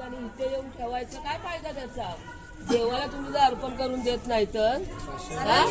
आणि इथे येऊन ठेवायचं काय फायदा त्याचा? देवाला तुम्ही जर अर्पण करून देत नाही तर? हा?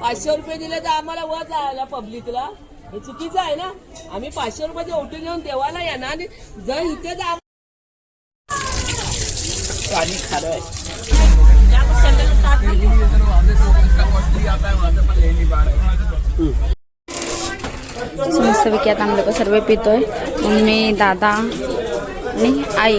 पाचशे रुपये दिले तर आम्हाला वर जायला पब्लिकला हे चुकीचं आहे ना? आम्ही पाचशे रुपयाची ओटी घेऊन देवाला येणार आणि जर इथे जर पाणी खारं आहे. मस्तपैकी आता आम्ही लोक सर्व पितोय. मम्मी दादा आणि आई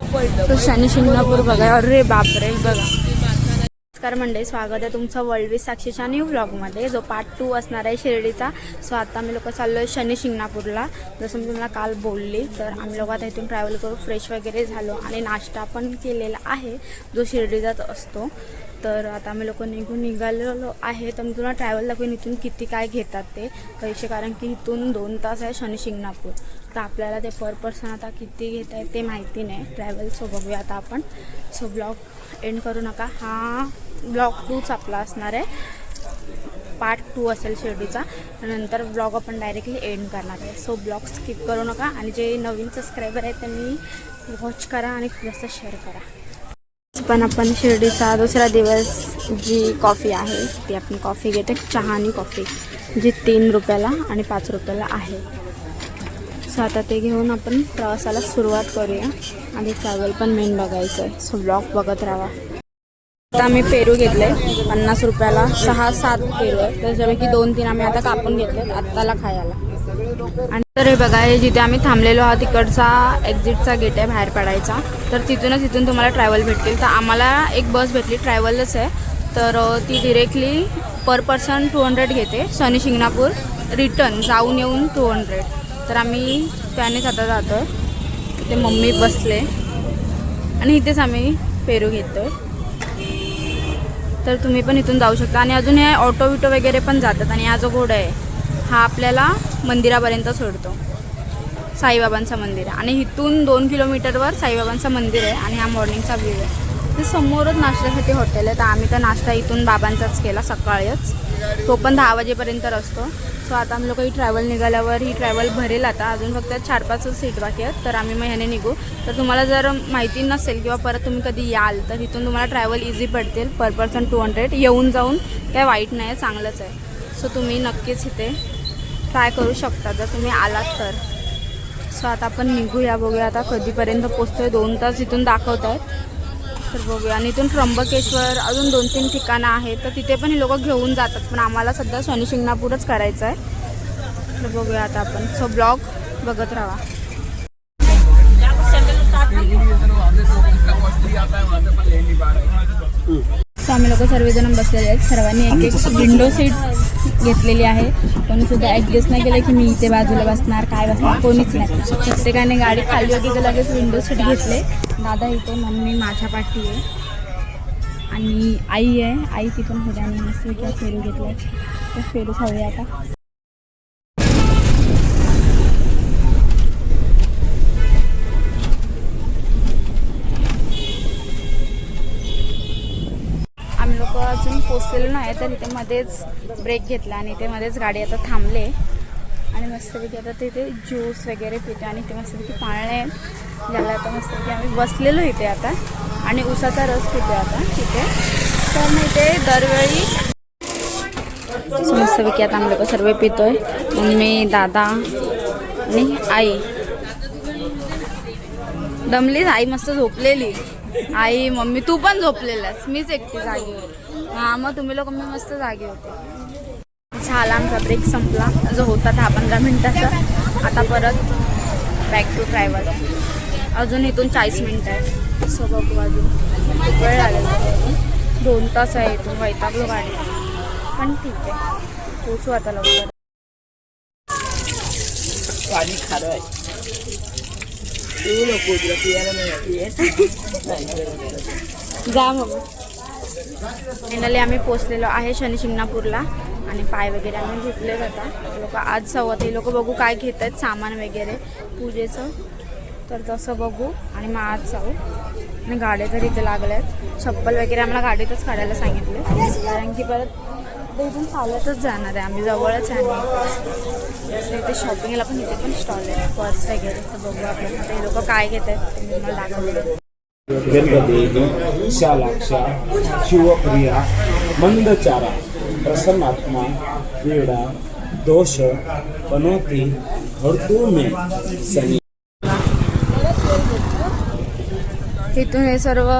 तो शनी शिंगणापूर बघा. अरे बापरे बघा. नमस्कार मंडळी स्वागत आहे तुमचं वर्ल्ड विथ साक्षीच्या न्यू व्लॉगमध्ये जो पार्ट टू असणार आहे शिर्डीचा. सो आता आम्ही लोक चाललो आहे शनी शिंगणापूरला. जसं मी तुम्हाला काल बोलली तर आम्ही लोक आता इथून ट्रॅव्हल करू फ्रेश वगैरे झालो. आणि नाश्ता पण केलेला आहे जो शिर्डीचाच असतो. तर आता आम्ही लोक निघून निघालेलो आहे. तर मी तुला ट्रॅव्हल पण इथून किती काय घेतात ते. पैसे कारण की इथून दोन तास आहे शनी शिंगणापूर. तर आपल्याला ते पर पर्सन आता किती घेत आहे ते माहिती नाही. ट्रॅव्हल सो बघूया आता आपण. सो ब्लॉग एंड करू नका. हा ब्लॉग टूच आपला असणार आहे. पार्ट टू असेल शिर्डीचा नंतर ब्लॉग आपण डायरेक्टली एंड करणार आहे. सो ब्लॉग स्किप करू नका. आणि जे नवीन सबस्क्रायबर आहेत त्यांनी वॉच करा आणि जास्त शेअर करा. पण आपण शिर्डीचा दुसरा दिवस जी कॉफी आहे ती आपण कॉफी घेते. चहा आणि कॉफी जी तीन रुपयाला आणि पाच रुपयाला आहे. सो आता ते घेऊन आपण प्रवासाला सुरुवात करूया. आणि ट्रॅव्हल पण मेन बघायचं आहे. सो ब्लॉग बघत राहा. आता आम्ही पेरू घेतले. पन्नास रुपयाला सहा सात पेरू आहे. त्याच्यापैकी दोन तीन आम्ही आता कापून घेतले आत्ताला खायला. आणि तर हे बघा हे जिथे आम्ही थांबलेलो आहोत तिकडचा एक्झिटचा गेट आहे बाहेर पडायचा. तर तिथूनच इथून तुम्हाला ट्रॅव्हल भेटतील. तर आम्हाला एक बस भेटली ट्रॅव्हलच आहे. तर ती directly per person two hundred घेते शनी शिंगणापूर. रिटर्न जाऊन येऊन टू हंड्रेड तर आम्ही त्यानेच आता जातो आहे इथे मम्मी बसले. आणि इथेच आम्ही पेरू घेतो आहे तर तुम्ही पण इथून जाऊ शकता. आणि अजून हे ऑटो विटो वगैरे पण जातात आणि हा जो घोडा आहे हा आपल्याला मंदिरापर्यंत सोडतो. साईबाबांचं मंदिर आहे. आणि इथून दोन किलोमीटरवर साईबाबांचं मंदिर आहे आणि हा मॉर्निंगचा व्ह्यू आहे. ते समोरच नाश्त्यासाठी हॉटेल आहे. तर आम्ही तर नाश्ता इथून बाबांचाच केला सकाळीच. तो पण दहा वाजेपर्यंत असतो. सो आता आम्ही लोक ही ट्रॅव्हल निघाल्यावर ही ट्रॅव्हल भरेल आता. अजून फक्त चार पाच सीट बाकी आहेत. तर आम्ही मग ह्याने निघू. तर तुम्हाला जर माहिती नसेल किंवा परत तुम्ही कधी याल तर इथून तुम्हाला ट्रॅव्हल इझी पडतील. पर पर्सन टू हंड्रेड येऊन जाऊन काय वाईट नाही आहे चांगलंच आहे. सो तुम्ही नक्कीच इथे ट्राय करू शकता. जर तुम्ही आलात तर. सो आता आपण निघूया बघूया आता कधीपर्यंत पोचतोय दोन तास इथून दाखवत आहेत. तर बघूया. आणि इथून त्र्यंबकेश्वर अजून दोन तीन ठिकाणं आहेत. तर तिथे पण हे लोक घेऊन जातात. पण आम्हाला सध्या शनिशिंगणापूरच करायचं आहे. तर बघूया आता आपण. सो ब्लॉग बघत राहा. आम्ही लोक सर्वजण बसलेले आहेत. सर्वांनी एक एक विंडो सीट घेतलेली आहे. कोणी सुद्धा ॲडजस्ट नाही केलं की मी इथे बाजूला बसणार काय बसणार कोणीच नाही. प्रत्येकाने गाडी खाली होती तर लगेच विंडो सीट घेतले. दादा इथे मम्मी माझ्या पाठी आहे. आणि आई आहे. आई तिथून होत्या आणि मस्त विचार फेरू घेतले तर फेरू खाऊया आता. अजून पोचलेलो नाही तर इथे मध्येच ब्रेक घेतला आणि इथे मध्येच गाडी आता थांबले. आणि मस्तपैकी आता तिथे ज्यूस वगैरे पितो आणि इथे मस्तपैकी पाळणे. झालं आता मस्तपैकी आम्ही बसलेलो इथे आता. आणि उसाचा रस पितो आता तिथे तर मी इथे दरवेळी मस्तपैकी आता आम्ही लोक सर्व पितोय. मम्मी दादा आणि आई. दमलीच आई मस्त झोपलेली. आई मम्मी तू पण झोपलेलास. मीच एकटी जागी होते. हा मग तुम्ही लोक मी मस्त जागे होते. झाला आमचा ब्रेक संपला. जो होता दहा पंधरा मिनिटाचा. आता परत बॅक टू ड्रायव्हर अजून इथून चाळीस मिनिटं आहे सो बघू अजून. खूप वेळ लागेल दोन तास आहे इथून वैतागलो गाडी. पण ठीक आहे. पोचू आता लवकर. जा मग. फायनली आम्ही पोचलेलो आहे शनी शिंगणापूरला आणि पाय वगैरे आम्ही घेतले जातात लोक आज सवत हे लोक बघू काय घेत आहेत सामान वगैरे पूजेचं. तर तसं बघू आणि मग आज जाऊ. आणि गाड्या तर इथे लागल्या आहेत चप्पल वगैरे आम्हाला गाडीतच काढायला सांगितले. कारण की परत आता इथून चालतच जाणार आहे. आम्ही जवळच आहे. इथे शॉपिंगला पण इथे पण स्टॉल आहे. पर्स वगैरे तर बघू आपण. हे लोक काय घेत आहेत ते मला दाखवते. गंगदेवी शालाक्षा शिवप्रिया मंदचारा प्रसन्नात्मा पीडा दोष पनोती हरतू में सनी. इथून हे सर्व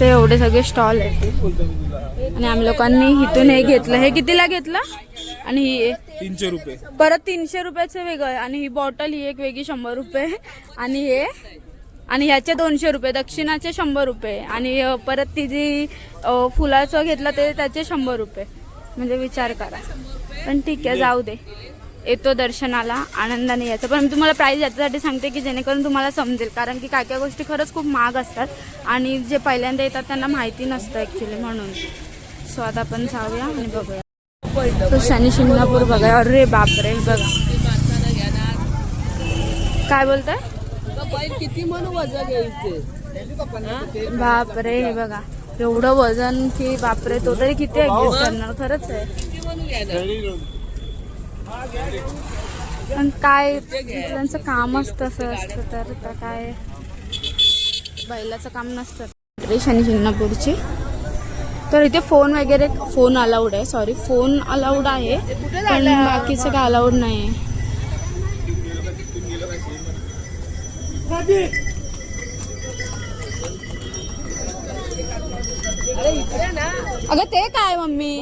ते एवढे सगळे स्टॉल आहेत. आणि आम्ही लोकांनी इथून हे घेतलं. हे कितीला घेतलं? आणि ही तीनशे रुपये. परत तीनशे रुपयाचं वेगळं. आणि ही बॉटल ही एक वेगळी शंभर रुपये. आणि हे आणि ह्याचे दोनशे रुपये दक्षिणाचे शंभर रुपये. आणि परत ती जी फुलाचं घेतलं ते त्याचे शंभर रुपये. म्हणजे विचार करा. पण ठीक आहे जाऊ दे. येतो दर्शनाला आनंदाने यायचं. पण मी तुम्हाला प्राईस याच्यासाठी सांगते की जेणेकरून तुम्हाला समजेल. कारण की काय काय गोष्टी खरंच खूप महाग असतात. आणि जे पहिल्यांदा येतात त्यांना माहिती नसतं ॲक्च्युली म्हणून. सो आता आपण जाऊया आणि बघूया. शनि तो शनी शिंगणापूर बघा अरे बापरे बघा. काय बोलताय? किती म्हणून वजन बापरे हे बघा. एवढं वजन की बापरे तो तरी किती ऍडजस्ट करणार? खरंच आहे. पण काय त्यांचं कामच तसं असतं तर काय? बैलाचं काम नसतं. रे शनी शिंगणापूरची. तर इथे फोन वगैरे फोन अलाउड आहे सॉरी फोन अलाउड आहे पण बाकीचं काय अलाउड नाही आहे अगं ते काय मम्मी?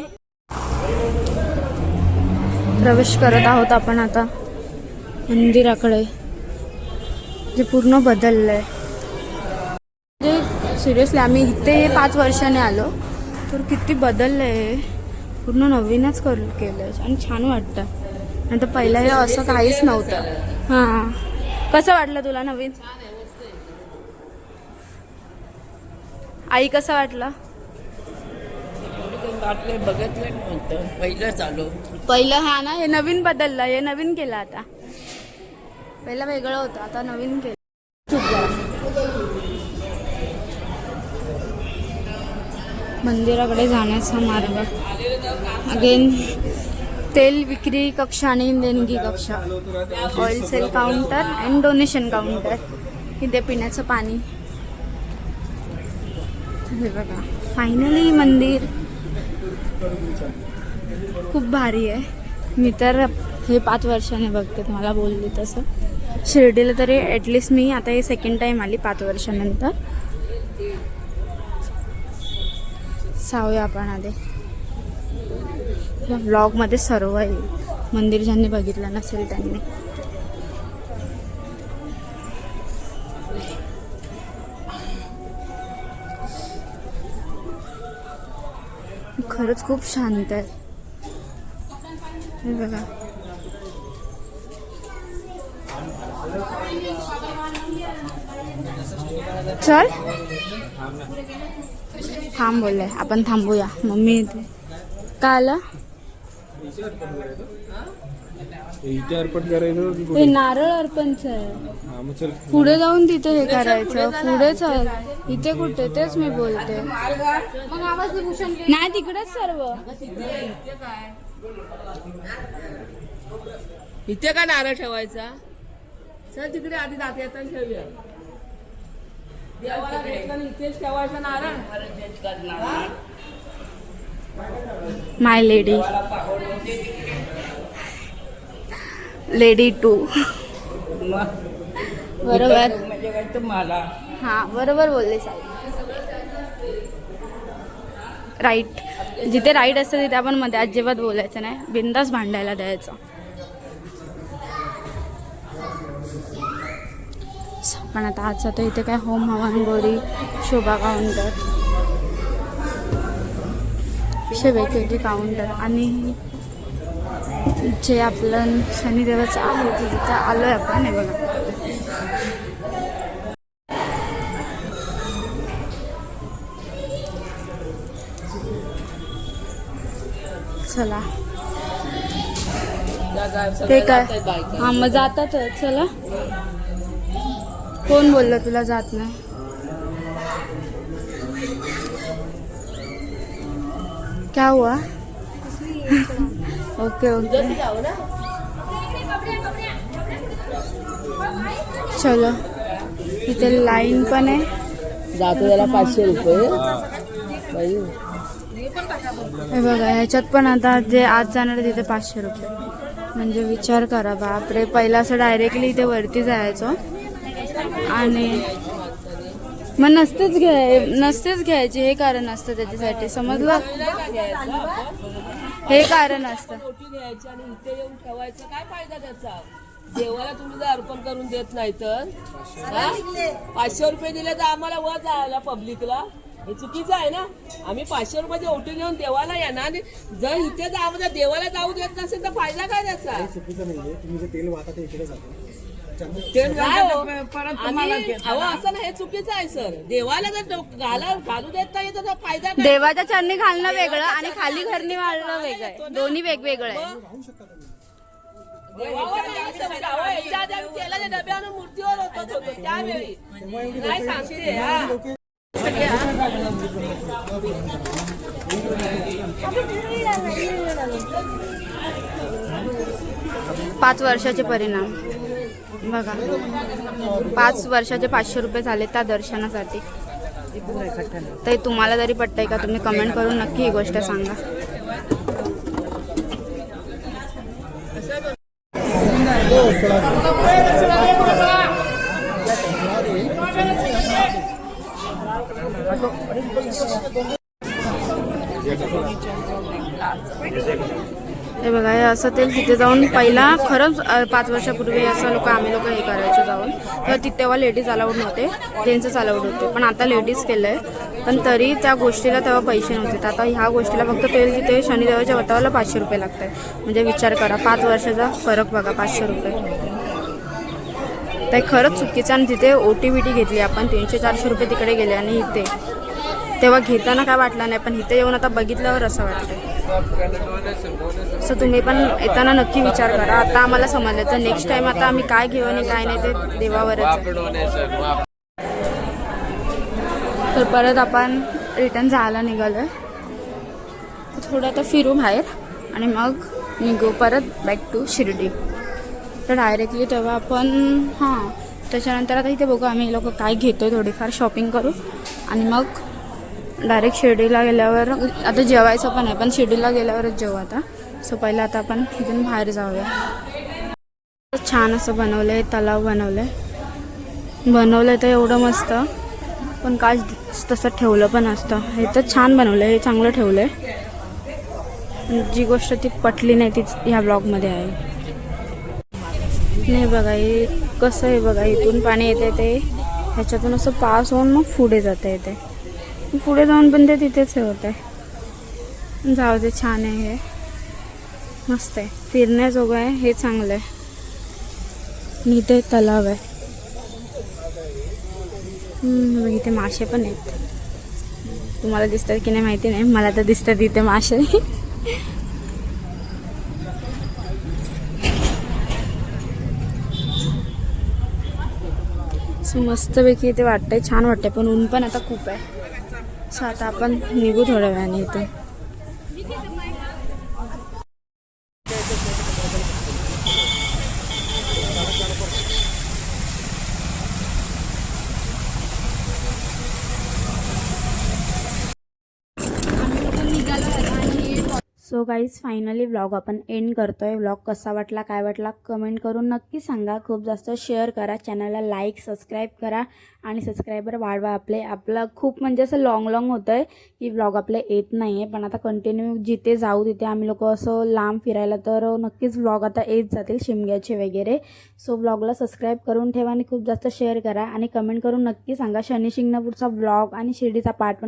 प्रवेश करत आहोत आपण आता मंदिराकडे. जे पूर्ण बदललंय. म्हणजे सिरियसली आम्ही इथे पाच वर्षाने आलो. तर किती बदललं आहे पूर्ण नवीनच कर केलं आणि छान वाटतं. नाही तर पहिलं हे असं काहीच नव्हतं. हां. कसं वाटलं तुला नवीन? आई कसं वाटलं? बघत पहिलं चालू पहिलं हा ना हे नवीन बदललं. हे नवीन केलं आता. पहिलं वेगळं होतं. आता नवीन केलं. मंदिराकडे जाण्याचा मार्ग. अगेन तेल विक्री कक्ष आणि देणगी कक्ष. Oil sale counter and donation counter इथे पिण्याचं पाणी. हे बघा. फायनली मंदिर. खूप भारी आहे. मी तर हे पाच वर्षाने बघते तुम्हाला बोलली तसं. शिर्डीला तरी ॲटलिस्ट मी आता हे सेकंड टाईम आली पाच वर्षानंतर. सावया आपण आले या व्लॉगमध्ये सर्व येईल मंदिर ज्यांनी बघितलं नसेल त्यांनी. खरंच खूप शांत आहे. बघा. चल. थांब बोलले आपण थांबूया. मम्मी येते. काय आलं? इथे अर्पण करायचं की ते नारळ अर्पणच आहे. हा मग चल. पुढे जाऊन तिथे हे करायचं. पुढे चल. इथे कुठे? तेच मी बोलते. नाही तिकडेच सर्व. इथे का नारळ ठेवायचा? चल तिकडे आधी दात येताना ठेवूया. देवाला आणि इथेच ठेवायचा नारळ माय लेडी लेडी टू बरोबर. हा बरोबर बोलले साहेब. राईट जिथे राईट असतं तिथे आपण मध्ये अजिबात बोलायचं नाही. बिंदास भांडायला द्यायचं. पण आता आज जातो इथे काय होम हवन गोरी शोभा काउंटर असे वेगवेगळे काउंटर आणि जे आपलं शनिदेवाचं आहे ते तिथे आलोय आपण हे बघा. चला. ते काय? हां हा मग जातात चला. कोण बोललं तुला जात नाही? क्या हुआ? ओके ओके चलो. इथे लाईन पण आहे. जातो त्याला पाचशे रुपये. हे बघा ह्याच्यात पण आता जे आज जाणार तिथे पाचशे रुपये. म्हणजे विचार करा बापरे पहिला असं डायरेक्टली इथे वरती जायचो. आणि मग नसतेच घ्याय नसतेच घ्यायचे हे कारण असतं त्याच्यासाठी. समजलं हे कारण असतं. घ्यायची आणि इथे येऊन ठेवायचं काय फायदा त्याचा? देवाला तुम्ही जर अर्पण करून देत नाही तर? हा? पाचशे रुपये दिले तर आम्हाला वर जायला पब्लिकला. हे चुकीचं आहे ना? आम्ही पाचशे रुपयाची ओटी घेऊन देवाला येणार आणि जर इथे जर देवाला जाऊ देत नसेल तर फायदा काय त्याचा? तेल काय हो? आम्ही- अहो, असं नाही हे चुकीचं आहे सर. देवाला जर डो- घाला घालू देत नाही तर त्याचा फायदा काय? देवाच्या चरणी घालणं वेगळं आणि खाली घरणी घालणं वेगळं आहे. दोन्ही वेगवेगळं आहे. मूर्तीवर होतो त्यावेळी. काय सांगते हा. पाच वर्षाचे परिणाम. बघा. पाच वर्षाचे पाचशे रुपये झाले त्या दर्शनासाठी. तर तुम्हाला जरी पटतंय का तुम्ही कमेंट करून नक्की ही गोष्ट सांगा. हे बघा हे असं ते तिथे जाऊन पहिला खरंच पाच वर्षापूर्वी असं लोक आम्ही लोक हे करायचो जाऊन. तर तिथे तेव्हा लेडीज अलाउड नव्हते जेंट्सच अलाउड होते. पण आता लेडीज केलं आहे पण तरी त्या गोष्टीला तेव्हा पैसे नव्हते. तर आता ह्या गोष्टीला फक्त तेल तिथे शनिदेवाच्या वतावाला पाचशे रुपये लागत आहे म्हणजे विचार करा पाच वर्षाचा फरक बघा पाचशे रुपये. ते खरंच चुकीचं आणि तिथे ओ टी बी टी घेतली आपण तीनशे चारशे रुपये तिकडे गेले आणि इथे. तेव्हा घेताना काय वाटलं नाही पण इथे येऊन आता बघितल्यावर असं वाटतं सो तुम्ही पण येताना नक्की विचार करा. आता आम्हाला समजलं तर नेक्स्ट टाइम आता आम्ही काय घेऊ आणि काय नाही ते देवावरच तर परत आपण रिटर्न जायला निघालो आहे थोडं आता फिरू बाहेर आणि मग निघू परत बॅक टू शिर्डी. तर डायरेक्टली तेव्हा आपण हां त्याच्यानंतर आता इथे बघू आम्ही लोक काय घेतो थोडीफार शॉपिंग करू. आणि मग डायरेक्ट शिर्डीला गेल्यावर आता जेवायचं पण आहे पण शिर्डीला गेल्यावरच जेवू आता. सो पहिलं आता आपण इथून बाहेर जाऊया. छान असं बनवलं आहे तलाव बनवलं आहे बनवलं आहे तर एवढं मस्त पण काय तसं ठेवलं पण असतं. हे तर छान बनवलं आहे हे चांगलं ठेवलं आहे जी गोष्ट ती पटली नाही तीच ह्या ब्लॉगमध्ये आहे. नाही बघा हे कसं आहे बघा इथून पाणी येते ते. ह्याच्यातून असं पास होऊन मग पुढे जाता येते पुढे जाऊन पण ते तिथेच हे होत आहे जाऊ दे छान आहे हे. मस्त आहे. फिरण्याजोगं आहे हे चांगलं आहे. इथे तलाव आहे. मग इथे मासे पण आहेत. तुम्हाला दिसतात की नाही माहिती नाही मला तर दिसतात इथे मासे. सो मस्तपैकी इथे वाटतंय छान वाटतंय पण ऊन पण आता खूप आहे. सो आता आपण निघू थोड्या वेळाने इथून सो गाईज फायनली व्लॉग आपण एंड करतोय. व्लॉग कसा वाटला काय वाटला कमेंट करून नक्की सांगा. खूप जास्त शेअर करा. चॅनलला लाईक सबस्क्राईब करा. आणि सबस्क्रायबर वाढवा आपले. आपलं खूप म्हणजे असं लॉंग लॉंग होतं आहे की व्लॉग आपले येत नाही आहे पण आता कंटिन्यू जिथे जाऊ तिथे आम्ही लोक असं लांब फिरायला तर नक्कीच व्लॉग आता येत जातील शिमग्याचे वगैरे. सो व्लॉगला सबस्क्राईब करून ठेवा आणि खूप जास्त शेअर करा. आणि कमेंट करून नक्की सांगा शनी शिंगणापूरचा व्लॉग आणि शिर्डीचा पार्ट पण